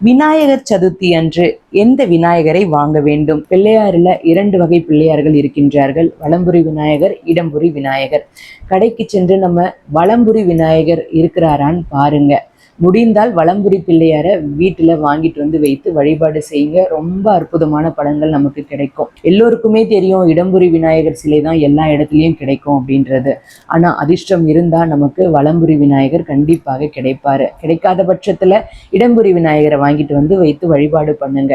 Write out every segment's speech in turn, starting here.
விநாயகர் சதுர்த்தி அன்று எந்த விநாயகரை வாங்க வேண்டும்? பிள்ளையாரில் இரண்டு வகை பிள்ளையார்கள் இருக்கின்றார்கள். வலம்புரி விநாயகர் இடம்புரி விநாயகர். கடைக்கு சென்று நம்ம வலம்புரி விநாயகர் இருக்கிறாரான்னு பாருங்க. முடிந்தால் வளம்புரி பிள்ளையாரை வீட்டில் வாங்கிட்டு வந்து வைத்து வழிபாடு செய்யுங்க ரொம்ப அற்புதமான படங்கள் நமக்கு கிடைக்கும். எல்லோருக்குமே தெரியும் இடம்புரி விநாயகர் சிலை தான் எல்லா இடத்துலையும் கிடைக்கும் அப்படின்றது. ஆனால் அதிர்ஷ்டம் இருந்தால் நமக்கு வலம்புரி விநாயகர் கண்டிப்பாக கிடைப்பாரு. கிடைக்காத பட்சத்தில் இடம்புரி விநாயகரை வாங்கிட்டு வந்து வைத்து வழிபாடு பண்ணுங்க.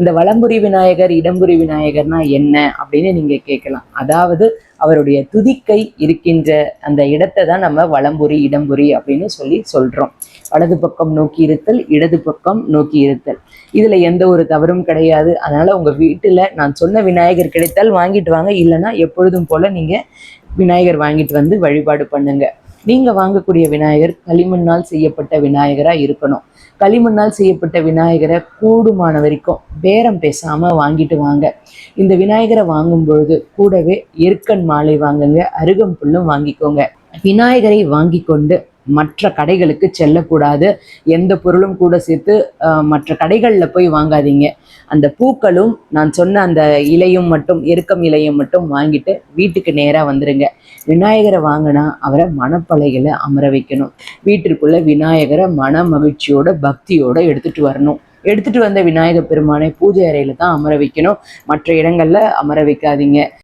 இந்த வளம்புரி விநாயகர் இடம்புரி விநாயகர்னா என்ன அப்படின்னு நீங்க கேட்கலாம். அதாவது அவருடைய துதிக்கை இருக்கின்ற அந்த இடத்தை தான் நம்ம வளம்புரி இடம்புரி அப்படின்னு சொல்லி சொல்றோம். வலது பக்கம் நோக்கி இருத்தல் இடது பக்கம் நோக்கி இருத்தல். இதுல எந்த ஒரு தவறும் கிடையாது. அதனால உங்க வீட்டுல நான் சொன்ன விநாயகர் கிடைத்தால் வாங்கிட்டு வாங்க. இல்லைன்னா எப்பொழுதும் போல நீங்க விநாயகர் வாங்கிட்டு வந்து வழிபாடு பண்ணுங்க. நீங்க வாங்கக்கூடிய விநாயகர் களிமண்ணால் செய்யப்பட்ட விநாயகரா இருக்கணும். களிமண்ணால் செய்யப்பட்ட விநாயகரை கூடுமான வரைக்கும் பேரம் பேசாம வாங்கிட்டு வாங்க. இந்த விநாயகரை வாங்கும் பொழுது கூடவே எருக்கன் மாலை வாங்குங்க அருகம்புல்லும் வாங்கிக்கோங்க. விநாயகரை வாங்கி கொண்டு மற்ற கடைகளுக்கு செல்லக்கூடாது. எந்த பொருளும் கூட சேர்த்து மற்ற கடைகளில் போய் வாங்காதீங்க. அந்த பூக்களும் நான் சொன்ன அந்த இலையும் மட்டும் எருக்கம் இலையும் மட்டும் வாங்கிட்டு வீட்டுக்கு நேராக வந்துடுங்க விநாயகரை வாங்கினா அவரை மனப்பலைகளை அமர வைக்கணும். வீட்டிற்குள்ளே விநாயகரை மன மகிழ்ச்சியோட பக்தியோட எடுத்துகிட்டு வரணும். எடுத்துகிட்டு வந்த விநாயகர் பெருமானை பூஜை அறையில் தான் அமர வைக்கணும். மற்ற இடங்களில் அமர வைக்காதீங்க.